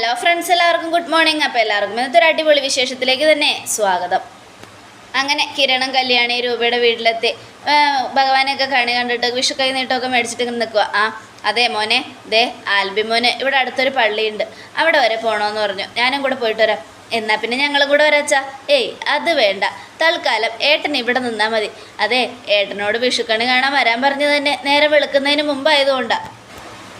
Hello friends എല്ലാവർക്കും good morning അപ്പോൾ എല്ലാവർക്കും ഇന്നത്തെ ഒരു അടിപൊളി വിശേഷത്തിലേക്ക് തന്നെ സ്വാഗതം. അങ്ങനെ കിരണം കല്യാണി രൂപയുടെ വീട്ടിലെത്തി. ഭഗവാനെയൊക്കെ കണി കണ്ടിട്ട് വിഷു കൈ നീട്ടമൊക്കെ മേടിച്ചിട്ട് നിൽക്കുക ആ അതെ മോനെ ദേ ആൽബി മോനെ ഇവിടെ അടുത്തൊരു പള്ളിയുണ്ട്. അവിടെ വരെ പോകണമെന്ന് പറഞ്ഞു. ഞാനും കൂടെ പോയിട്ട് വരാം. എന്നാൽ പിന്നെ ഞങ്ങളും കൂടെ വരാച്ചാ? ഏയ് അത് വേണ്ട. തൽക്കാലം ഏട്ടൻ ഇവിടെ നിന്നാൽ മതി. അതെ ഏട്ടനോട് വിഷുക്കണി കാണാൻ വരാൻ പറഞ്ഞു തന്നെ നേരെ വെളുക്കുന്നതിന് മുമ്പായതുകൊണ്ടാണ്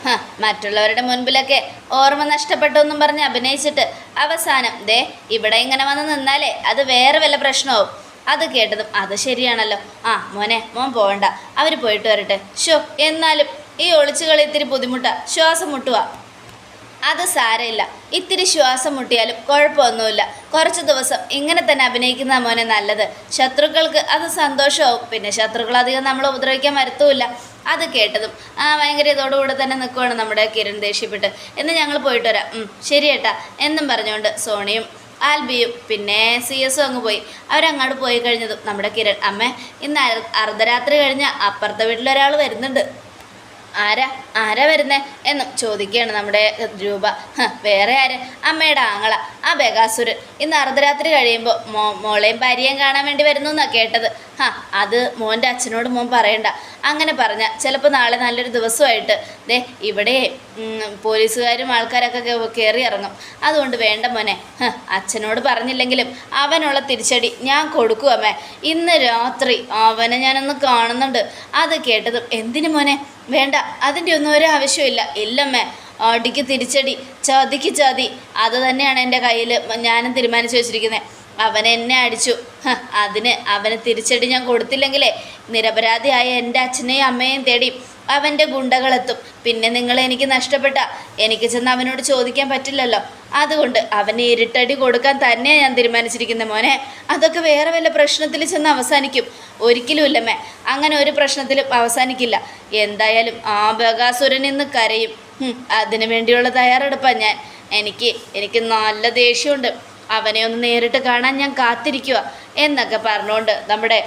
ഹ, മറ്റുള്ളവരുടെ മുൻപിലൊക്കെ ഓർമ്മ നഷ്ടപ്പെട്ടൊന്നും പറഞ്ഞ് അഭിനയിച്ചിട്ട് അവസാനം ദേ ഇവിടെ ഇങ്ങനെ വന്ന് നിന്നാലേ അത് വേറെ വല്ല പ്രശ്നമാവും. അത് കേട്ടതും അത് ശരിയാണല്ലോ. ആ മോനെ മോൻ പോകണ്ട അവർ പോയിട്ട് വരട്ടെ. ഷോ എന്നാലും ഈ ഒളിച്ചുകളി ഇത്തിരി ബുദ്ധിമുട്ടാ. ശ്വാസം മുട്ടുക അത് സാരമില്ല. ഇത്തിരി ശ്വാസം മുട്ടിയാലും കുഴപ്പമൊന്നുമില്ല. കുറച്ച് ദിവസം ഇങ്ങനെ തന്നെ അഭിനയിക്കുന്ന മോനെ നല്ലത്. ശത്രുക്കൾക്ക് അത് സന്തോഷമാവും. പിന്നെ ശത്രുക്കൾ അധികം നമ്മൾ ഉപദ്രവിക്കാൻ വരത്തുമില്ല. അത് കേട്ടതും ആ ഭയങ്കര ഇതോടുകൂടെ തന്നെ നിൽക്കുവാണ് നമ്മുടെ കിരൺ ദേഷ്യപ്പെട്ട്. എന്ന് ഞങ്ങൾ പോയിട്ട് വരാം. ശരി ഏട്ടാ. എന്നും പറഞ്ഞുകൊണ്ട് സോണിയും ആൽബിയും പിന്നെ സി എസും അങ്ങ് പോയി. അവരങ്ങോട്ട് പോയി കഴിഞ്ഞതും നമ്മുടെ കിരൺ അമ്മ ഇന്ന് അർ- അർദ്ധരാത്രി കഴിഞ്ഞ അപ്പുറത്തെ വീട്ടിലൊരാൾ വരുന്നുണ്ട്. ആരാ? ആരാ വരുന്നേ? എന്നും ചോദിക്കുകയാണ് നമ്മുടെ രൂപ. വേറെ ആര്? അമ്മയുടെ ആങ്ങള. ആ ബഗാസുരൻ ഇന്ന് അർദ്ധരാത്രി കഴിയുമ്പോൾ മോ മോളെയും ഭാര്യയും കാണാൻ വേണ്ടി വരുന്നു എന്നാണ് കേട്ടത്. ഹാ അത് മോന്റെ അച്ഛനോട് മോൻ പറയണ്ട. അങ്ങനെ പറഞ്ഞ ചിലപ്പോൾ നാളെ നല്ലൊരു ദിവസമായിട്ട്. ദേ ഇവിടെ പോലീസുകാരും ആൾക്കാരൊക്കെ കയറി ഇറങ്ങും. അതുകൊണ്ട് വേണ്ട മോനെ. അച്ഛനോട് പറഞ്ഞില്ലെങ്കിലും അവനുള്ള തിരിച്ചടി ഞാൻ കൊടുക്കും അമ്മേ. ഇന്ന് രാത്രി അവനെ ഞാനൊന്ന് കാണുന്നുണ്ട്. അത് കേട്ടതും എന്തിനു മോനെ? വേണ്ട അതിന്റെ ഒന്നും ഒരു ആവശ്യമില്ല ഇല്ലമ്മേ. അടിക്ക് തിരിച്ചടി ചതിക്ക് ചതി. അത് തന്നെയാണ് എന്റെ കയ്യിൽ ഞാനും തീരുമാനിച്ചു വെച്ചിരിക്കുന്നത്. അവൻ എന്നെ അടിച്ചു. അതിന് അവന് തിരിച്ചടി ഞാൻ കൊടുത്തില്ലെങ്കിലേ നിരപരാധിയായ എന്റെ അച്ഛനെയും അമ്മയെയും തേടി അവന്റെ ഗുണ്ടകളെത്തും. പിന്നെ നിങ്ങൾ എനിക്ക് നഷ്ടപ്പെട്ട എനിക്ക് ചെന്ന് അവനോട് ചോദിക്കാൻ പറ്റില്ലല്ലോ. അതുകൊണ്ട് അവന് ഇരുട്ടടി കൊടുക്കാൻ തന്നെയാണ് ഞാൻ തീരുമാനിച്ചിരിക്കുന്നത് മോനെ. അതൊക്കെ വേറെ വല്ല പ്രശ്നത്തിൽ ചെന്ന് അവസാനിക്കും. ഒരിക്കലും ഇല്ലമ്മേ അങ്ങനെ ഒരു പ്രശ്നത്തിലും അവസാനിക്കില്ല. എന്തായാലും ആ ബകാസുരൻ ഇന്ന് കരയും. അതിനു വേണ്ടിയുള്ള തയ്യാറെടുപ്പാണ് ഞാൻ. എനിക്ക് എനിക്ക് നല്ല ദേഷ്യമുണ്ട്. അവനെ ഒന്ന് നേരിട്ട് കാണാൻ ഞാൻ കാത്തിരിക്കുക എന്നൊക്കെ പറഞ്ഞുകൊണ്ട് നമ്മുടെ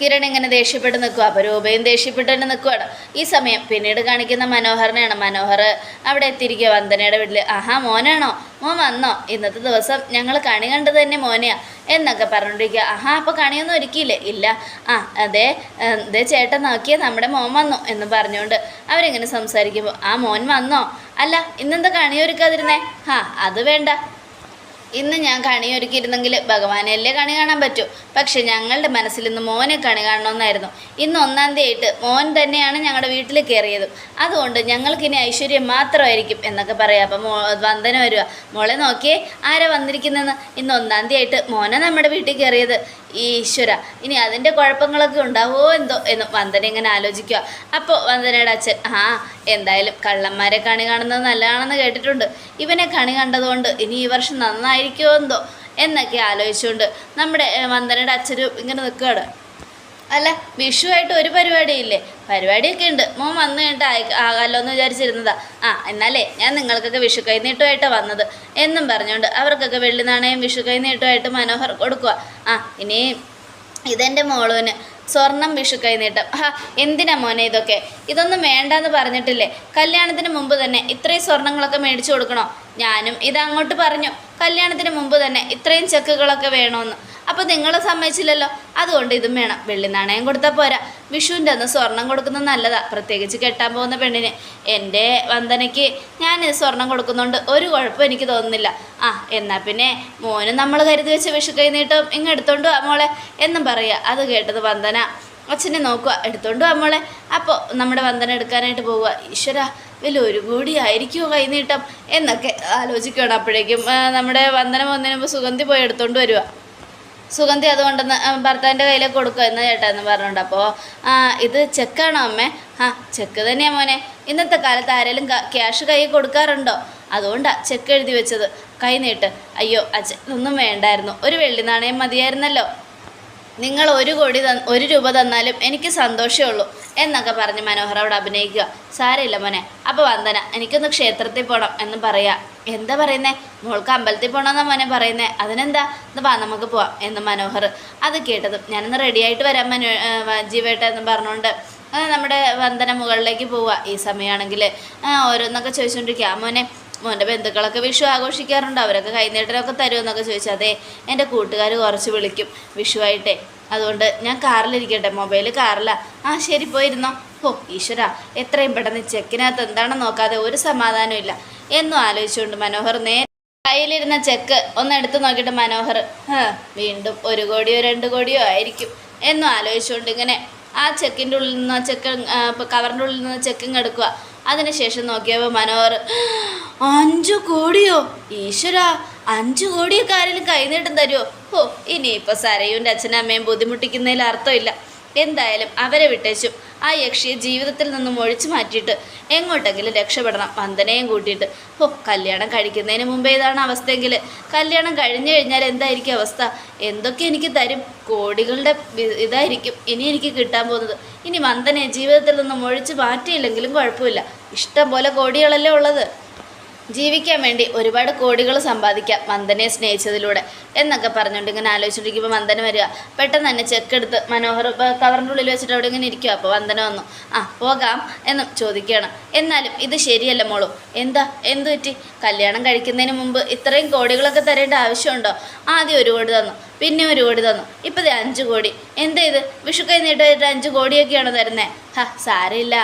കിരൺ ഇങ്ങനെ ദേഷ്യപ്പെട്ട് നിൽക്കുക അപ്പോൾ രൂപയും ദേഷ്യപ്പെട്ട് തന്നെ നിൽക്കുകയാണ് ഈ സമയം പിന്നീട് കാണിക്കുന്ന മനോഹറിനെയാണ് മനോഹർ അവിടെ എത്തിയിരിക്കുക വന്ദനയുടെ വീട്ടിൽ ആഹാ മോനാണോ? മോൻ വന്നോ? ഇന്നത്തെ ദിവസം ഞങ്ങൾ കണി കണ്ടത് തന്നെ മോനെയാ. എന്നൊക്കെ പറഞ്ഞുകൊണ്ടിരിക്കുക ആഹാ അപ്പോൾ കണിയൊന്നും ഒരുക്കിയില്ലേ? ഇല്ല. ആ അതെ. അതെ ചേട്ടൻ നോക്കിയാൽ നമ്മുടെ മോൻ വന്നു. എന്ന് പറഞ്ഞുകൊണ്ട് അവരിങ്ങനെ സംസാരിക്കുമ്പോൾ ആ മോൻ വന്നോ? അല്ല ഇന്നെന്താ കണി ഒരുക്കാതിരുന്നേ? ആ അത് വേണ്ട. ഇന്ന് ഞാൻ കണിയൊരുക്കിയിരുന്നെങ്കിൽ ഭഗവാനെയല്ലേ കണി കാണാൻ പറ്റൂ. പക്ഷെ ഞങ്ങളുടെ മനസ്സിൽ ഇന്ന് മോനെ കണി കാണണമെന്നായിരുന്നു. ഇന്ന് ഒന്നാം തീയതി മോൻ തന്നെയാണ് ഞങ്ങളുടെ വീട്ടിൽ കയറിയത്. അതുകൊണ്ട് ഞങ്ങൾക്കിനി ഐശ്വര്യം മാത്രമായിരിക്കും എന്നൊക്കെ പറയാം. അപ്പം മോ വന്ദന വരിക. മോളെ നോക്കിയേ ആരാ വന്നിരിക്കുന്നതെന്ന്? ഇന്ന് ഒന്നാം തീയതി മോനെ നമ്മുടെ വീട്ടിൽ കയറിയത്. ഈശ്വര ഇനി അതിന്റെ കുഴപ്പങ്ങളൊക്കെ ഉണ്ടാവോ എന്തോ എന്ന് വന്ദന ഇങ്ങനെ ആലോചിക്കുക. അപ്പോൾ വന്ദനയുടെ അച്ഛൻ ആ എന്തായാലും കള്ളന്മാരെ കണി കാണുന്നത് നല്ലതാണെന്ന് കേട്ടിട്ടുണ്ട്. ഇവനെ കണി കണ്ടതുകൊണ്ട് ഇനി ഈ വർഷം നന്നായിരിക്കുമോ എന്തോ എന്നൊക്കെ ആലോചിച്ചുകൊണ്ട് നമ്മുടെ വന്ദനയുടെ അച്ഛനും ഇങ്ങനെ നിൽക്കുകയാണ്. അല്ല വിഷു ആയിട്ട് ഒരു പരിപാടിയില്ലേ? പരിപാടിയൊക്കെ ഉണ്ട്. മോൻ വന്നു കഴിഞ്ഞിട്ട് ആകാമല്ലോ എന്ന് വിചാരിച്ചിരുന്നതാ. ആ എന്നാലേ ഞാൻ നിങ്ങൾക്കൊക്കെ വിഷു കൈനീട്ടമായിട്ടാണ് വന്നത് എന്നും പറഞ്ഞുകൊണ്ട് അവർക്കൊക്കെ വെള്ളി നാണയം വിഷു കൈനീട്ടമായിട്ട് മനോഹർ കൊടുക്കുക ആ ഇനി ഇതെന്റെ മോളുവിന് സ്വർണം വിഷു കൈനീട്ടം ഹാ എന്തിനാ മോനെ ഇതൊക്കെ? ഇതൊന്നും വേണ്ടാന്ന് പറഞ്ഞിട്ടില്ലേ? കല്യാണത്തിന് മുമ്പ് തന്നെ ഇത്രയും സ്വർണങ്ങളൊക്കെ മേടിച്ചു കൊടുക്കണോ? ഞാനും ഇതങ്ങോട്ട് പറഞ്ഞു. കല്യാണത്തിന് മുമ്പ് തന്നെ ഇത്രയും ചെക്കുകളൊക്കെ വേണമെന്ന് അപ്പോൾ നിങ്ങൾ സമ്മതിച്ചില്ലല്ലോ? അതുകൊണ്ട് ഇതും വേണം. വെള്ളി നാണയം കൊടുത്താൽ പോരാ. വിഷുവിന്റെ അന്ന് സ്വർണം കൊടുക്കുന്നത് നല്ലതാ. പ്രത്യേകിച്ച് കെട്ടാൻ പോകുന്ന പെണ്ണിന്. എന്റെ വന്ദനയ്ക്ക് ഞാൻ സ്വർണം കൊടുക്കുന്നുണ്ട്. ഒരു കുഴപ്പം എനിക്ക് തോന്നുന്നില്ല. ആ എന്നാൽ പിന്നെ മോന് നമ്മൾ കരുതി വെച്ച വിഷു കൈ നീട്ടും ഇങ്ങ് എടുത്തോണ്ട് വാ മോളെ. എന്നും പറയുക അത് കേട്ടത് വന്ദന. അച്ഛനെ നോക്കുക. എടുത്തോണ്ട് വാ മോളെ. അപ്പോൾ നമ്മുടെ വന്ദന എടുക്കാനായിട്ട് പോവുക. ഈശ്വര വലിയ ഒരു കൂടി ആയിരിക്കുമോ കൈനീട്ടം? എന്നൊക്കെ ആലോചിക്കുകയാണ് അപ്പോഴേക്കും നമ്മുടെ വന്ദനം വന്നതിന് മുമ്പ് സുഗന്ധി പോയി എടുത്തുകൊണ്ട് വരിക. സുഗന്ധി അതുകൊണ്ടെന്ന് ഭർത്താവിന്റെ കയ്യിലേക്ക് കൊടുക്കുക എന്ന് ചേട്ടാ എന്ന് പറഞ്ഞുകൊണ്ട് അപ്പോൾ ഇത് ചെക്കാണോ അമ്മേ? ആ ചെക്ക് തന്നെയാ മോനെ. ഇന്നത്തെ കാലത്ത് ആരെങ്കിലും ക്യാഷ് കയ്യിൽ കൊടുക്കാറുണ്ടോ? അതുകൊണ്ടാണ് ചെക്ക് എഴുതി വെച്ചത്. കൈ നീട്ട് അയ്യോ അച്ഛൻ ഒന്നും വേണ്ടായിരുന്നു. ഒരു വെള്ളി നാണയം മതിയായിരുന്നല്ലോ. നിങ്ങൾ ഒരു കോടി ഒരു രൂപ തന്നാലും എനിക്ക് സന്തോഷമേ ഉള്ളൂ എന്നൊക്കെ പറഞ്ഞ് മനോഹർ അവിടെ അഭിനയിക്കുക. സാരമില്ല മോനെ. അപ്പോൾ വന്ദന എനിക്കൊന്ന് ക്ഷേത്രത്തിൽ പോകണം എന്ന് പറയാ. എന്താ പറയുന്നേ? മോൾക്ക് അമ്പലത്തിൽ പോകണമെന്നാ മോനെ പറയുന്നേ. അതിനെന്താ? ഇത് വാ നമുക്ക് പോവാം എന്ന് മനോഹർ അത് കേട്ടതും. ഞാനൊന്ന് റെഡിയായിട്ട് വരാം മനോ ജീവേട്ട എന്ന് പറഞ്ഞുകൊണ്ട് നമ്മുടെ വന്ദന മുകളിലേക്ക് പോവുക ഈ സമയമാണെങ്കിൽ ഓരോന്നൊക്കെ ചോദിച്ചുകൊണ്ടിരിക്കുക മോനെ മോന്റെ ബന്ധുക്കളൊക്കെ വിഷു ആഘോഷിക്കാറുണ്ട്. അവരൊക്കെ കൈനീട്ടനൊക്കെ തരുമെന്നൊക്കെ ചോദിച്ചാൽ അതെ എന്റെ കൂട്ടുകാർ കുറച്ച് വിളിക്കും വിഷുവായിട്ടേ. അതുകൊണ്ട് ഞാൻ കാറിലിരിക്കട്ടെ. മൊബൈൽ കാറില്ല ആ ശരി പോയിരുന്നോ. ഓ ഈശ്വര എത്രയും പെട്ടെന്ന് ചെക്കിനകത്ത് എന്താണെന്ന് നോക്കാതെ ഒരു സമാധാനം ഇല്ല. എന്നും ആലോചിച്ചുകൊണ്ട് മനോഹർ നേരെ കയ്യിലിരുന്ന ചെക്ക് ഒന്ന് എടുത്തു നോക്കിയിട്ട് മനോഹർ "ഹ്, വീണ്ടും ഒരു കോടിയോ രണ്ട് കോടിയോ ആയിരിക്കും. എന്നും ആലോചിച്ചുകൊണ്ട് ഇങ്ങനെ ആ ചെക്കിന്റെ ഉള്ളിൽ നിന്ന് ചെക്ക് കവറിന്റെ ഉള്ളിൽ നിന്ന് ചെക്കിങ് എടുക്കുക അതിനുശേഷം നോക്കിയപ്പോൾ മനോഹർ അഞ്ചു കോടിയോ? ഈശ്വര അഞ്ചു കോടിയൊക്കെ ആരെങ്കിലും കൈനീട്ടം തരുമോ ഓ ഇനിയിപ്പോൾ സരയുന്റെ അച്ഛനും അമ്മയും ബുദ്ധിമുട്ടിക്കുന്നതിൽ അർത്ഥമില്ല. എന്തായാലും അവരെ വിട്ടേച്ചും. ആ യക്ഷിയെ ജീവിതത്തിൽ നിന്നും ഒഴിച്ചു മാറ്റിയിട്ട് എങ്ങോട്ടെങ്കിലും രക്ഷപ്പെടണം വന്ദനയും കൂട്ടിയിട്ട്. ഓ കല്യാണം കഴിക്കുന്നതിന് മുമ്പേ ഇതാണ് അവസ്ഥയെങ്കിൽ കല്യാണം കഴിഞ്ഞു കഴിഞ്ഞാൽ എന്തായിരിക്കും അവസ്ഥ? എന്തൊക്കെ എനിക്ക് തരും? കോടികളുടെ ഇതായിരിക്കും ഇനി എനിക്ക് കിട്ടാൻ പോകുന്നത്. ഇനി വന്ദനയെ ജീവിതത്തിൽ നിന്നും ഒഴിച്ചു മാറ്റിയില്ലെങ്കിലും കുഴപ്പമില്ല. ഇഷ്ടം പോലെ കോടികളല്ലേ ഉള്ളത്. ജീവിക്കാൻ വേണ്ടി ഒരുപാട് കോടികൾ സമ്പാദിക്കാം വന്ദനയെ സ്നേഹിച്ചതിലൂടെ എന്നൊക്കെ പറഞ്ഞുകൊണ്ട് ഇങ്ങനെ ആലോചിച്ചിരിക്കുമ്പോൾ വന്ദന വരിക. പെട്ടെന്ന് തന്നെ ചെക്ക് എടുത്ത് മനോഹർ കവറിന്റെ ഉള്ളിൽ വെച്ചിട്ട് അവിടെ ഇങ്ങനെ ഇരിക്കുക അപ്പോൾ വന്ദന വന്നു. ആ പോകാം എന്നും ചോദിക്കുകയാണ്. എന്നാലും ഇത് ശരിയല്ല മോളൂ. എന്താ? എന്തു പറ്റി? കല്യാണം കഴിക്കുന്നതിന് മുമ്പ് ഇത്രയും കോടികളൊക്കെ തരേണ്ട ആവശ്യമുണ്ടോ? ആദ്യം ഒരു കോടി തന്നു. പിന്നെ ഒരു കോടി തന്നു. ഇപ്പം അഞ്ച് കോടി. എന്താ ഇത്? വിഷുക്കൈ നീട്ടായിട്ട് അഞ്ച് കോടിയൊക്കെയാണ് തരുന്നത് ഹാ സാരമില്ല.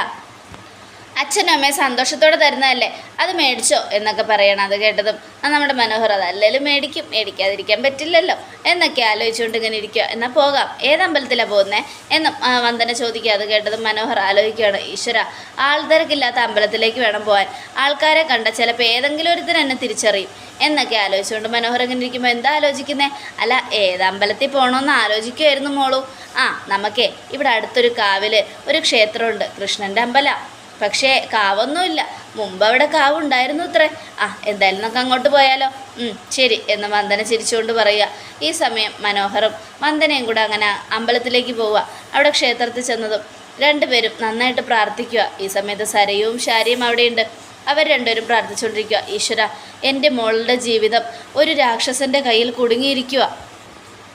അച്ഛനും അമ്മയും സന്തോഷത്തോടെ തരുന്നതല്ലേ? അത് മേടിച്ചോ എന്നൊക്കെ പറയണം അത് കേട്ടതും. ആ നമ്മുടെ മനോഹർ അതല്ലേലും മേടിക്കും. മേടിക്കാതിരിക്കാൻ പറ്റില്ലല്ലോ. എന്നൊക്കെ ആലോചിച്ചുകൊണ്ട് ഇങ്ങനെ ഇരിക്കുക എന്നാൽ പോകാം. ഏതമ്പലത്തിലാണ് പോകുന്നത് എന്നും വന്ദന ചോദിക്കുക. അത് കേട്ടതും മനോഹർ ആലോചിക്കുകയാണ്. ഈശ്വര ആൾത്തിരക്കില്ലാത്ത അമ്പലത്തിലേക്ക് വേണം പോകാൻ ആൾക്കാരെ കണ്ട ചിലപ്പോൾ ഏതെങ്കിലും ഒരുത്തിന് എന്നെ തിരിച്ചറിയും. എന്നൊക്കെ ആലോചിച്ചുകൊണ്ട് മനോഹർ ഇങ്ങനെ ഇരിക്കുമ്പോൾ എന്താ ആലോചിക്കുന്നത് അല്ല ഏത് അമ്പലത്തിൽ പോകണമെന്ന് ആലോചിക്കുമായിരുന്നു മോളൂ. ആ നമുക്കേ ഇവിടെ അടുത്തൊരു കാവിൽ ഒരു ക്ഷേത്രമുണ്ട്. കൃഷ്ണന്റെ അമ്പലം. പക്ഷേ കാവൊന്നുമില്ല. മുമ്പ് അവിടെ കാവുണ്ടായിരുന്നു ഇത്രേ. ആ എന്തായാലും നമുക്ക് അങ്ങോട്ട് പോയാലോ? ശരി എന്ന് വന്ദന ചിരിച്ചുകൊണ്ട് പറയുക. ഈ സമയം മനോഹറും വന്ദനയും കൂടെ അങ്ങനെ അമ്പലത്തിലേക്ക് പോവുക. അവിടെ ക്ഷേത്രത്തിൽ ചെന്നതും രണ്ടുപേരും നന്നായിട്ട് പ്രാർത്ഥിക്കുക. ഈ സമയത്ത് സരയും ശാരിയും അവിടെയുണ്ട്. അവർ രണ്ടുപേരും പ്രാർത്ഥിച്ചുകൊണ്ടിരിക്കുക. ഈശ്വര എന്റെ മോളുടെ ജീവിതം ഒരു രാക്ഷസന്റെ കയ്യിൽ കുടുങ്ങിയിരിക്കുക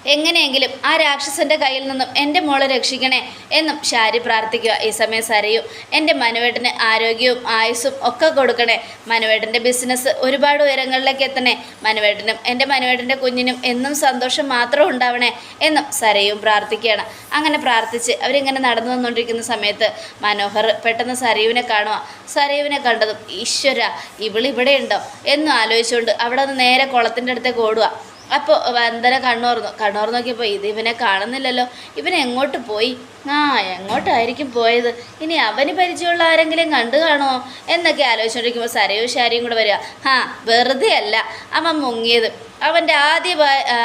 എങ്ങനെയെങ്കിലും ആ രാക്ഷസന്റെ കയ്യിൽ നിന്നും എന്റെ മോളെ രക്ഷിക്കണേ എന്നും ശാരി പ്രാർത്ഥിക്കുക. ഈ സമയം സരയു എന്റെ മനുവേട്ടന് ആരോഗ്യവും ആയുസ്സും ഒക്കെ കൊടുക്കണേ. മനുവേട്ടന്റെ ബിസിനസ് ഒരുപാട് ഉയരങ്ങളിലേക്ക് എത്തണേ. മനുവേട്ടനും എന്റെ മനുവേട്ടന്റെ കുഞ്ഞിനും എന്നും സന്തോഷം മാത്രം ഉണ്ടാവണേ എന്നും സരയും പ്രാർത്ഥിക്കുകയാണ്. അങ്ങനെ പ്രാർത്ഥിച്ച് അവരിങ്ങനെ നടന്നു വന്നുകൊണ്ടിരിക്കുന്ന സമയത്ത് മനോഹർ പെട്ടെന്ന് സരയുവിനെ കാണുക സരയുവിനെ കണ്ടതും ഈശ്വര ഇവളിവിടെ ഉണ്ടോ എന്നും ആലോചിച്ചുകൊണ്ട് അവിടെ നിന്ന് നേരെ കുളത്തിന്റെ അടുത്തേക്ക് ഓടുക അപ്പോൾ വന്ദന കണ്ണോർന്നു കണ്ണോർ നോക്കിയപ്പോൾ ഇത് ഇവനെ കാണുന്നില്ലല്ലോ. ഇവൻ എങ്ങോട്ട് പോയി? ആ എങ്ങോട്ടായിരിക്കും പോയത്? ഇനി അവന് പരിചയമുള്ള ആരെങ്കിലും കണ്ടു കാണുമോ? എന്നൊക്കെ ആലോചിച്ചുകൊണ്ടിരിക്കുമ്പോൾ സരയും ശാരിയും കൂടെ വരിക. ആ വെറുതെ അല്ല അവൻ മുങ്ങിയത്. അവന്റെ ആദ്യ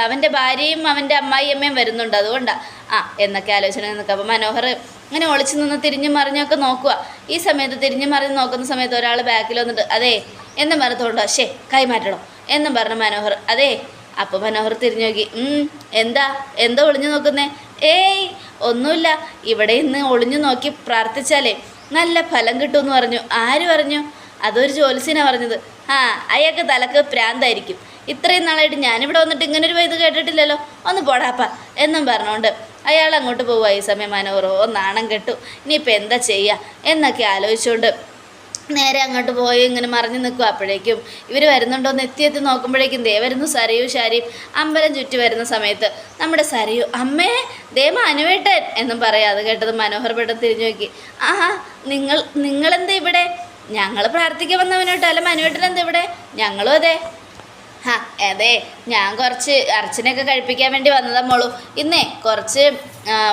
അവന്റെ ഭാര്യയും അവന്റെ അമ്മായിയമ്മയും വരുന്നുണ്ട് അതുകൊണ്ടാണ് ആ എന്നൊക്കെ ആലോചന നിൽക്കുക. അപ്പോൾ മനോഹർ ഇങ്ങനെ ഒളിച്ചു നിന്ന് തിരിഞ്ഞു മറിഞ്ഞൊക്കെ നോക്കുക. ഈ സമയത്ത് തിരിഞ്ഞു മറിഞ്ഞ് നോക്കുന്ന സമയത്ത് ഒരാൾ ബാക്കിൽ വന്നിട്ട് അതെ എന്നും പറഞ്ഞതുകൊണ്ടോ ശേ കൈമാറ്റണം എന്നും പറഞ്ഞു മനോഹർ. അതെ അപ്പോൾ മനോഹർ തിരിഞ്ഞു നോക്കി. "ഉം, എന്താ? എന്താ ഒളിഞ്ഞു നോക്കുന്നേ? ഏയ് ഒന്നുമില്ല. ഇവിടെ ഇന്ന് ഒളിഞ്ഞു നോക്കി പ്രാർത്ഥിച്ചാലേ നല്ല ഫലം കിട്ടുമെന്ന് പറഞ്ഞു. ആര് പറഞ്ഞു? അതൊരു ജോലിസിനാ പറഞ്ഞത്. ആ അയാൾക്ക് തലക്ക് പ്രാന്തായിരിക്കും. ഇത്രയും നാളായിട്ട് ഞാനിവിടെ വന്നിട്ട് ഇങ്ങനെ ഒരു ഇത് കേട്ടിട്ടില്ലല്ലോ. ഒന്ന് പോടാപ്പ എന്നും പറഞ്ഞുകൊണ്ട് അയാൾ അങ്ങോട്ട് പോവുക ഈ സമയം മനോഹർ. ഓ നാണം കെട്ടു. ഇനിയിപ്പോൾ എന്താ ചെയ്യുക എന്നൊക്കെ ആലോചിച്ചുകൊണ്ട് നേരെ അങ്ങോട്ട് പോയി ഇങ്ങനെ മറിഞ്ഞു നിൽക്കും. അപ്പോഴേക്കും ഇവർ വരുന്നുണ്ടോ എന്ന് എത്തി എത്തി നോക്കുമ്പോഴേക്കും ദേ വരുന്നു സരയു ശാരിയും അമ്പലം ചുറ്റി വരുന്ന സമയത്ത് നമ്മുടെ സരയു അമ്മേ ദേ മനുവേട്ടൻ എന്നും പറയാം. അത് കേട്ടത് മനോഹർ പെട്ടെന്ന് തിരിഞ്ഞു നോക്കി. ആഹാ നിങ്ങൾ നിങ്ങളെന്താ ഇവിടെ? ഞങ്ങൾ പ്രാർത്ഥിക്കാൻ വന്നവനോട്ടോ അല്ല മനുവേട്ടൻ എന്താ ഇവിടെ? ഞങ്ങളും അതെ. ആ അതെ ഞാൻ കുറച്ച് അർച്ചനയൊക്കെ കഴിപ്പിക്കാൻ വേണ്ടി വന്നതാ മോളൂ. ഇന്നേ കുറച്ച്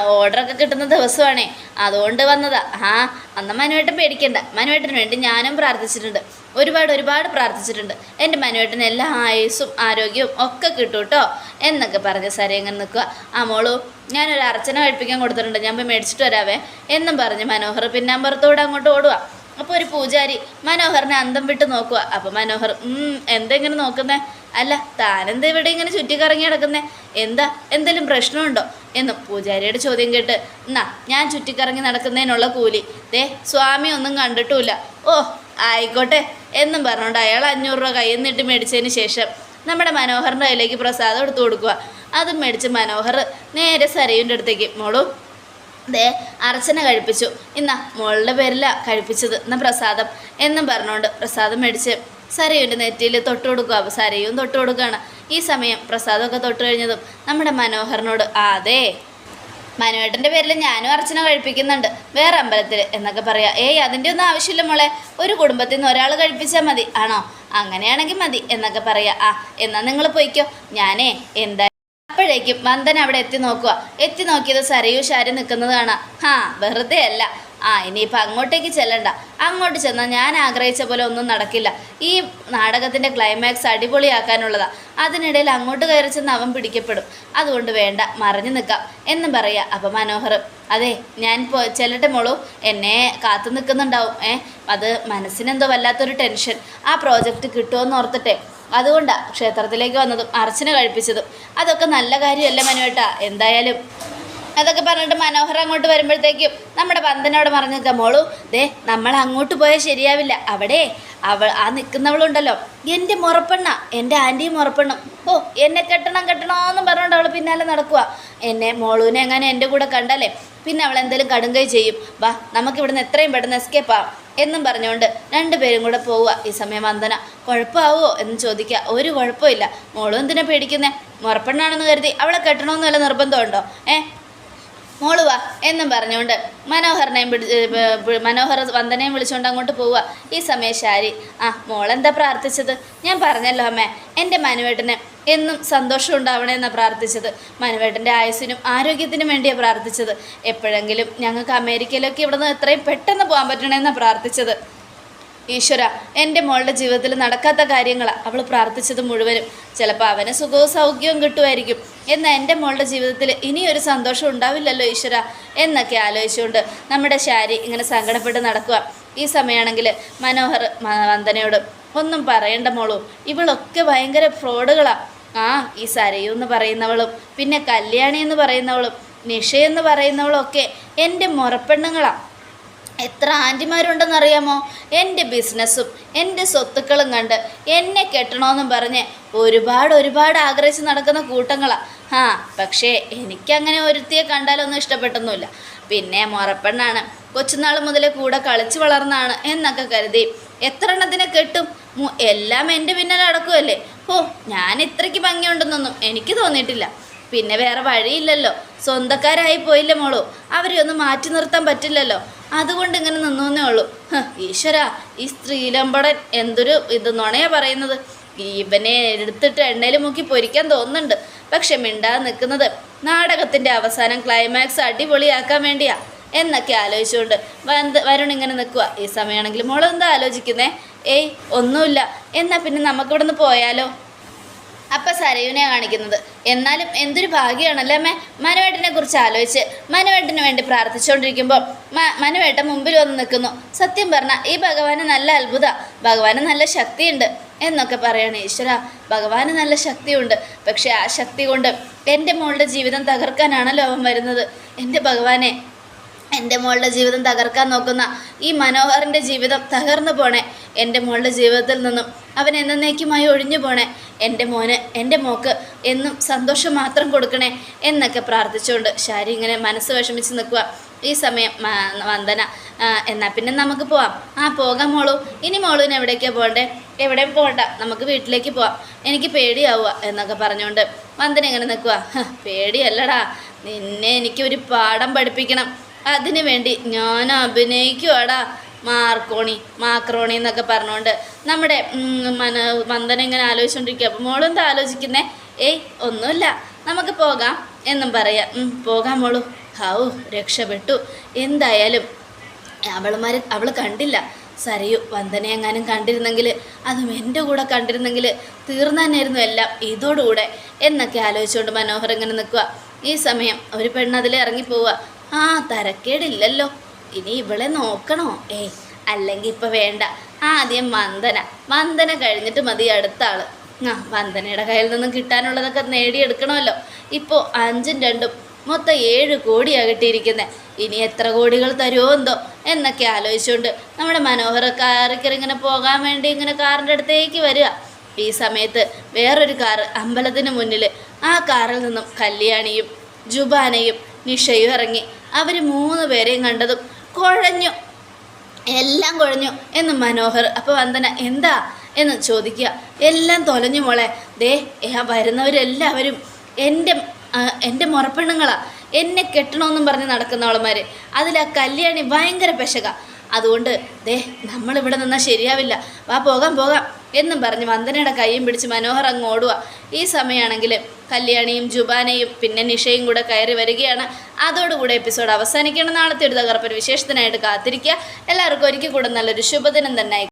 ഓർഡറൊക്കെ കിട്ടുന്ന ദിവസമാണേ. അതുകൊണ്ട് വന്നതാ. ആ അന്ന് മനുവേട്ടൻ പേടിക്കണ്ട. മനുവേട്ടന് വേണ്ടി ഞാനും പ്രാർത്ഥിച്ചിട്ടുണ്ട്. ഒരുപാട് ഒരുപാട് പ്രാർത്ഥിച്ചിട്ടുണ്ട്. എന്റെ മനുവേട്ടന് എല്ലാ ആയുസ്സും ആരോഗ്യവും ഒക്കെ കിട്ടും കേട്ടോ എന്നൊക്കെ പറഞ്ഞ് സരി അങ്ങനെ നിൽക്കുക ആ മോളു ഞാനൊരു അർച്ചന കഴിപ്പിക്കാൻ കൊടുത്തിട്ടുണ്ട്. ഞാൻ പോയി മേടിച്ചിട്ട് വരാവേ. എന്നും പറഞ്ഞ് മനോഹർ പിന്നാമ്പുറത്തോടെ അങ്ങോട്ട് ഓടുക അപ്പോൾ ഒരു പൂജാരി മനോഹറിനെ അന്തം വിട്ട് നോക്കുക. അപ്പോൾ മനോഹർ "ഉം, എന്താ ഇങ്ങനെ നോക്കുന്നേ? അല്ല താനെന്താ ഇവിടെ ഇങ്ങനെ ചുറ്റിക്കറങ്ങി കിടക്കുന്നേ എന്താ എന്തെങ്കിലും പ്രശ്നമുണ്ടോ? എന്ന് പൂജാരിയുടെ ചോദ്യം കേട്ട് എന്നാ ഞാൻ ചുറ്റിക്കറങ്ങി നടക്കുന്നതിനുള്ള കൂലി. ദേ സ്വാമി ഒന്നും കണ്ടിട്ടുമില്ല. ഓ ആയിക്കോട്ടെ. എന്നും പറഞ്ഞുകൊണ്ട് അയാൾ അഞ്ഞൂറ് രൂപ കയ്യിൽ നിന്നിട്ട് മേടിച്ചതിന് ശേഷം നമ്മുടെ മനോഹറിന്റെ കയ്യിലേക്ക് പ്രസാദം എടുത്തു കൊടുക്കുക. അതും മേടിച്ച് മനോഹർ നേരെ സരയുന്റെ അടുത്തേക്ക് മോളു ദേ അർച്ചന കഴിപ്പിച്ചു. ഇന്നാ മോളുടെ പേരില കഴിപ്പിച്ചത്. എന്നാ പ്രസാദം എന്നും പറഞ്ഞുകൊണ്ട് പ്രസാദം മേടിച്ച് സരയുവിന്റെ നെറ്റിയിൽ തൊട്ട് കൊടുക്കുക അപ്പോൾ സരയും തൊട്ട് കൊടുക്കുകയാണ് ഈ സമയം പ്രസാദമൊക്കെ തൊട്ട് കഴിഞ്ഞതും നമ്മുടെ മനോഹറിനോട് അതെ മനുവേട്ടന്റെ പേരിൽ ഞാനും അർച്ചന കഴിപ്പിക്കുന്നുണ്ട്. വേറെ അമ്പലത്തിൽ എന്നൊക്കെ പറയാം. ഏയ് അതിന്റെ ഒന്നും ആവശ്യമില്ല മോളെ. ഒരു കുടുംബത്തിൽ നിന്ന് ഒരാൾ കഴിപ്പിച്ചാൽ മതി. ആണോ? അങ്ങനെയാണെങ്കിൽ മതി എന്നൊക്കെ പറയാം. ആ എന്നാൽ നിങ്ങൾ പോയിക്കോ. ഞാനേ എന്താ അപ്പോഴേക്കും വന്ദന അവിടെ എത്തി നോക്കുക. എത്തി നോക്കിയത് സരയു ആര് നിൽക്കുന്നത് കാണാം ഹാ വെറുതെ അല്ല. ആ ഇനിയിപ്പോൾ അങ്ങോട്ടേക്ക് ചെല്ലണ്ട. അങ്ങോട്ട് ചെന്നാൽ ഞാൻ ആഗ്രഹിച്ച പോലെ ഒന്നും നടക്കില്ല. ഈ നാടകത്തിന്റെ ക്ലൈമാക്സ് അടിപൊളിയാക്കാനുള്ളതാണ് അതിനിടയിൽ അങ്ങോട്ട് കയറി ചെന്ന് അവൻ പിടിക്കപ്പെടും. അതുകൊണ്ട് വേണ്ട മറിഞ്ഞു നിൽക്കാം എന്നും പറയുക അപ്പം മനോഹർ. അതെ ഞാൻ പോ ചെല്ലട്ടെ മോളൂ. എന്നെ കാത്തു നിൽക്കുന്നുണ്ടാവും. ഏ അത് മനസ്സിനെന്തോ വല്ലാത്തൊരു ടെൻഷൻ. ആ പ്രോജക്റ്റ് കിട്ടുമെന്ന് ഓർത്തിട്ടെ. അതുകൊണ്ടാണ് ക്ഷേത്രത്തിലേക്ക് വന്നതും അർച്ചന കഴിപ്പിച്ചതും. അതൊക്കെ നല്ല കാര്യമല്ല മനുവേട്ട? എന്തായാലും. അതൊക്കെ പറഞ്ഞിട്ട് മനോഹർ അങ്ങോട്ട് വരുമ്പോഴത്തേക്കും നമ്മുടെ പന്തനോട് പറഞ്ഞു നിൽക്കാം മോളു ദേ നമ്മൾ അങ്ങോട്ട് പോയാൽ ശരിയാവില്ല. അവിടെ അവൾ ആ നിൽക്കുന്നവളുണ്ടല്ലോ. എന്റെ മുറപ്പെണ്ണ എന്റെ ആന്റിയും മുറപ്പെണ്ണും. ഓ എന്നെ കെട്ടണം കെട്ടണമെന്നും പറഞ്ഞുകൊണ്ട് അവൾ പിന്നാലെ നടക്കുക എന്നെ മോളൂനെ എങ്ങനെ എന്റെ കൂടെ കണ്ടല്ലേ? പിന്നെ അവൾ എന്തെങ്കിലും കടുങ്കൈ ചെയ്യും. വാ നമുക്കിവിടുന്ന് എത്രയും പെട്ടെന്ന് എസ്കേപ്പ് എന്നും പറഞ്ഞുകൊണ്ട് രണ്ടുപേരും കൂടെ പോവുക. ഈ സമയം വന്ദന കുഴപ്പമാവോ എന്ന് ചോദിക്കുക. ഒരു കുഴപ്പമില്ല മോളും എന്തിനാ പേടിക്കുന്നേ? മുറപ്പെണ്ണാണെന്ന് കരുതി അവളെ കെട്ടണമെന്ന് വല്ല നിർബന്ധമുണ്ടോ? ഏ? മോൾ വാ എന്നും പറഞ്ഞുകൊണ്ട് മനോഹറിനെയും പിടി മനോഹർ വന്ദനയും വിളിച്ചുകൊണ്ട് അങ്ങോട്ട് പോവുക. ഈ സമയം ശാരി. ആ മോളെന്താ പ്രാർത്ഥിച്ചത്? ഞാൻ പറഞ്ഞല്ലോ അമ്മേ. എന്റെ മനുവേട്ടന് എന്നും സന്തോഷം ഉണ്ടാവണമെന്നാണ് പ്രാർത്ഥിച്ചത്. മനുവേട്ടന്റെ ആയുസിനും ആരോഗ്യത്തിനും വേണ്ടിയാണ് പ്രാർത്ഥിച്ചത്. എപ്പോഴെങ്കിലും ഞങ്ങൾക്ക് അമേരിക്കയിലൊക്കെ ഇവിടെ നിന്ന് എത്രയും പെട്ടെന്ന് പോകാൻ പറ്റണമെന്നാണ് പ്രാർത്ഥിച്ചത്. ഈശ്വര എന്റെ മോളുടെ ജീവിതത്തിൽ നടക്കാത്ത കാര്യങ്ങളാണ് അവൾ പ്രാർത്ഥിച്ചത് മുഴുവനും. ചിലപ്പോൾ അവന് സുഖവും സൗഖ്യവും കിട്ടുമായിരിക്കും. എന്നാൽ എന്റെ മോളുടെ ജീവിതത്തിൽ ഇനിയൊരു സന്തോഷം ഉണ്ടാവില്ലല്ലോ ഈശ്വര? എന്നൊക്കെ ആലോചിച്ചുകൊണ്ട് നമ്മുടെ ശാരി ഇങ്ങനെ സങ്കടപ്പെട്ട് നടക്കുക ഈ സമയമാണെങ്കിൽ മനോഹർ വന്ദനയോട് ഒന്നും പറയണ്ട മോളൂ. ഇവളൊക്കെ ഭയങ്കര ഫ്രോഡുകളാണ് ആ ഈ സരയു എന്ന് പറയുന്നവളും പിന്നെ കല്യാണി എന്ന് പറയുന്നവളും നിഷ എന്ന് പറയുന്നവളും ഒക്കെ എന്റെ മുറപ്പെണ്ണുങ്ങളാണ് എത്ര ആന്റിമാരുണ്ടെന്നറിയാമോ? എന്റെ ബിസിനസ്സും എന്റെ സ്വത്തുക്കളും കണ്ട് എന്നെ കെട്ടണമെന്നും പറഞ്ഞ് ഒരുപാട് ഒരുപാട് ആഗ്രഹിച്ച് നടക്കുന്ന കൂട്ടങ്ങളാണ് ആ പക്ഷേ എനിക്കങ്ങനെ ഒരുത്തിയെ കണ്ടാലൊന്നും ഇഷ്ടപ്പെട്ടൊന്നുമില്ല. പിന്നെ മുറപ്പെണ്ണാണ്. കൊച്ചുനാൾ മുതലേ കൂടെ കളിച്ചു വളർന്നാണ് എന്നൊക്കെ കരുതി. എത്ര എണ്ണത്തിനെ കെട്ടും? എല്ലാം എന്റെ പിന്നാലെ നടക്കുമല്ലേ ഓ ഞാൻ ഇത്രയ്ക്ക് ഭംഗിയുണ്ടെന്നൊന്നും എനിക്ക് തോന്നിയിട്ടില്ല. പിന്നെ വേറെ വഴിയില്ലല്ലോ. സ്വന്തക്കാരായി പോയില്ലേ മോളൂ? അവരെ ഒന്ന് മാറ്റി നിർത്താൻ പറ്റില്ലല്ലോ. അതുകൊണ്ട് ഇങ്ങനെ നിന്നേ ഉള്ളൂ. ഈശ്വര ഈ സ്ത്രീലമ്പടൻ എന്തൊരു ഇത് നുണയാ പറയുന്നത്. ഇവനെ എടുത്തിട്ട് എണ്ണയിൽ മുക്കി പൊരിക്കാൻ തോന്നുന്നുണ്ട്. പക്ഷെ മിണ്ടാതെ നിൽക്കുന്നത് നാടകത്തിന്റെ അവസാനം ക്ലൈമാക്സ് അടിപൊളിയാക്കാൻ വേണ്ടിയാ. എന്നൊക്കെ ആലോചിച്ചുകൊണ്ട് വരുൺ ഇങ്ങനെ നിൽക്കുക ഈ സമയമാണെങ്കിൽ മോളെന്താ ആലോചിക്കുന്നേ? ഏയ് ഒന്നുമില്ല. എന്നാൽ പിന്നെ നമുക്കിവിടെ നിന്ന് പോയാലോ? അപ്പം സരയുനെ കാണിക്കുന്നത്. എന്നാലും എന്തൊരു ഭാഗ്യമാണല്ലേ അമ്മേ? മനുവേട്ടനെ കുറിച്ച് ആലോചിച്ച് മനുവേട്ടന് വേണ്ടി പ്രാർത്ഥിച്ചുകൊണ്ടിരിക്കുമ്പോൾ മ മനുവേട്ടൻ മുമ്പിൽ വന്ന് നിൽക്കുന്നു. സത്യം പറഞ്ഞാൽ ഈ ഭഗവാന് നല്ല അത്ഭുത. ഭഗവാന് നല്ല ശക്തിയുണ്ട് എന്നൊക്കെ പറയണം ഈശ്വര. ഭഗവാന് നല്ല ശക്തിയുണ്ട്. പക്ഷേ ആ ശക്തി കൊണ്ട് എന്റെ മോളുടെ ജീവിതം തകർക്കാനാണല്ലോ അവൻ വരുന്നത്. എന്റെ ഭഗവാനെ എന്റെ മോളുടെ ജീവിതം തകർക്കാൻ നോക്കുന്ന ഈ മനോഹറിന്റെ ജീവിതം തകർന്നു പോണേ എന്റെ മോളുടെ ജീവിതത്തിൽ നിന്നും. അവൻ എന്നേക്കുമായി ഒഴിഞ്ഞു പോണേ എന്റെ മോന് എന്റെ മോക്ക് എന്നും സന്തോഷം മാത്രം കൊടുക്കണേ എന്നൊക്കെ പ്രാർത്ഥിച്ചുകൊണ്ട് ശാരി ഇങ്ങനെ മനസ്സ് വിഷമിച്ച് നിൽക്കുക. ഈ സമയം വന്ദന എന്നാൽ എന്നാ പിന്നെ നമുക്ക് പോവാം. ആ പോകാം മോളു. ഇനി മോളുവിന് എവിടേക്കാണ് പോകണ്ടേ? എവിടെയും പോകണ്ട. നമുക്ക് വീട്ടിലേക്ക് പോവാം. എനിക്ക് പേടിയാവുക എന്നൊക്കെ പറഞ്ഞുകൊണ്ട് വന്ദന ഇങ്ങനെ നിൽക്കുക. പേടിയല്ലടാ. നിന്നെ എനിക്കൊരു പാഠം പഠിപ്പിക്കണം. അതിനു വേണ്ടി ഞാൻ അഭിനയിക്കുവാടാ. മാർക്കോണി മാക്രോണി എന്നൊക്കെ പറഞ്ഞുകൊണ്ട് നമ്മുടെ മന വന്ദന ഇങ്ങനെ ആലോചിച്ചുകൊണ്ടിരിക്കുക അപ്പം മോളെന്താ ആലോചിക്കുന്നേ? ഏയ് ഒന്നുമില്ല. നമുക്ക് പോകാം എന്നും പറയാം. "ഉം, പോകാം മോളു. ഹൗ രക്ഷപ്പെട്ടു. എന്തായാലും അവളുമാർ അവൾ കണ്ടില്ല. സരയു വന്ദന എങ്ങാനും കണ്ടിരുന്നെങ്കിൽ അതും എന്റെ കൂടെ കണ്ടിരുന്നെങ്കിൽ തീർന്നാനായിരുന്നു എല്ലാം. ഇതോടുകൂടെ എന്നൊക്കെ ആലോചിച്ചുകൊണ്ട് മനോഹർ ഇങ്ങനെ നിൽക്കുക ഈ സമയം ഒരു പെണ്ണ് ഇറങ്ങിപ്പോവുക ആ തരക്കേടില്ലല്ലോ. ഇനി ഇവളെ നോക്കണോ? ഏയ് അല്ലെങ്കിൽ ഇപ്പം വേണ്ട. ആദ്യം വന്ദന. വന്ദന കഴിഞ്ഞിട്ട് മതി അടുത്ത ആൾ ആ വന്ദനയുടെ കയ്യിൽ നിന്നും കിട്ടാനുള്ളതൊക്കെ നേടിയെടുക്കണമല്ലോ. ഇപ്പോ അഞ്ചും രണ്ടും മൊത്തം ഏഴ് കോടിയാണ് കിട്ടിയിരിക്കുന്നത് ഇനി എത്ര കോടികൾ തരുമോ എന്തോ എന്നൊക്കെ ആലോചിച്ചുകൊണ്ട് നമ്മുടെ മനോഹര കാറിക്കറി ഇങ്ങനെ പോകാൻ വേണ്ടി ഇങ്ങനെ കാറിന്റെ അടുത്തേക്ക് വരിക. ഈ സമയത്ത് വേറൊരു കാറ് അമ്പലത്തിന് മുന്നിൽ ആ കാറിൽ നിന്നും കല്യാണിയും ജുബാനയും നിഷയും ഇറങ്ങി. അവർ മൂന്ന് പേരെയും കണ്ടതും കുഴഞ്ഞു. എല്ലാം കുഴഞ്ഞു എന്ന് മനോഹർ അപ്പോൾ വന്ദന എന്താ? എന്ന് ചോദിക്കുക. എല്ലാം തൊലഞ്ഞു മോളെ. ദേ വരുന്നവരെല്ലാവരും എന്റെ എന്റെ മുറപ്പെണ്ണുങ്ങളാ. എന്നെ കെട്ടണമെന്നും പറഞ്ഞ് നടക്കുന്നവളന്മാർ അതിൽ ആ കല്യാണി ഭയങ്കര പെശക. അതുകൊണ്ട് ദേ നമ്മളിവിടെ നിന്നാൽ ശരിയാവില്ല. വാ പോകാം പോകാം. എന്നും പറഞ്ഞ് വന്ദനയുടെ കൈയും പിടിച്ച് മനോഹർ അങ്ങ് ഓടുക. ഈ സമയമാണെങ്കിൽ കല്യാണിയും ജുബാനയും പിന്നെ നിഷയും കൂടെ കയറി വരികയാണ്. അതോടുകൂടെ എപ്പിസോഡ് അവസാനിക്കണം. നാളത്തെ ഒരു തകർപ്പൻ വിശേഷത്തിനായിട്ട് കാത്തിരിക്കുക. എല്ലാവർക്കും ഒരിക്കൽ കൂടെ നല്ലൊരു ശുഭദിനം തന്നെ